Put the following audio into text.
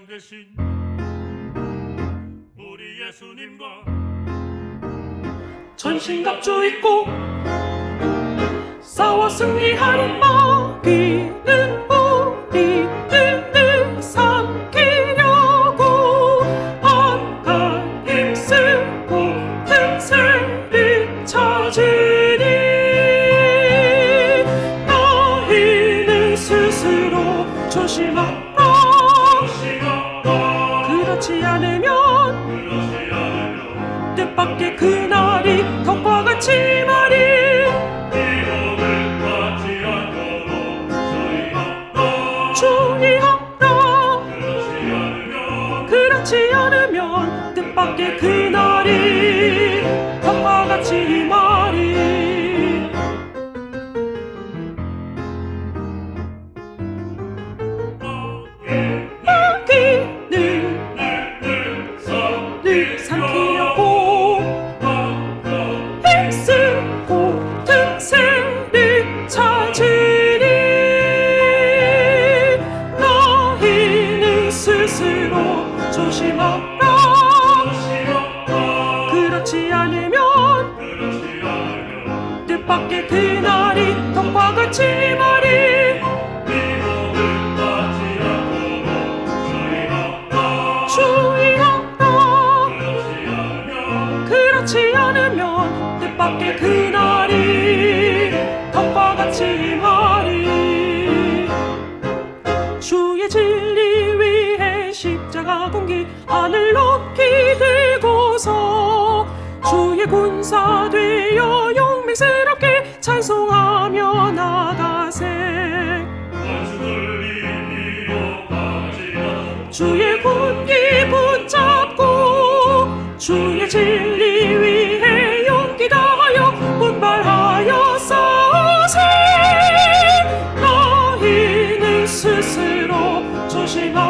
대장 되신 우리 예수님과 전신갑주 입고 싸워 승리하는 먹이는 우리를 삼키려고 한한 힘쓰고 틈새를 찾으니 너희는 스스로 조심하라 그렇지 않으면 뜻밖의 그날이 덕과 같이 말이 주의하라. 그렇지 않으면 뜻밖의 그날이 덕과 스스로 조심하라. 그렇지 않으면 뜻밖의 그날이 덕과 같이 말이 주의하라 그렇지 않으면 뜻밖의 그날이 하늘 높이 들고서 주의 군사 되어 용맹스럽게 찬송하며 나가세. 주의 군기 붙잡고 주의 진리 위해 용기 다하여 분발하여 싸우세. 너희는 스스로 조심하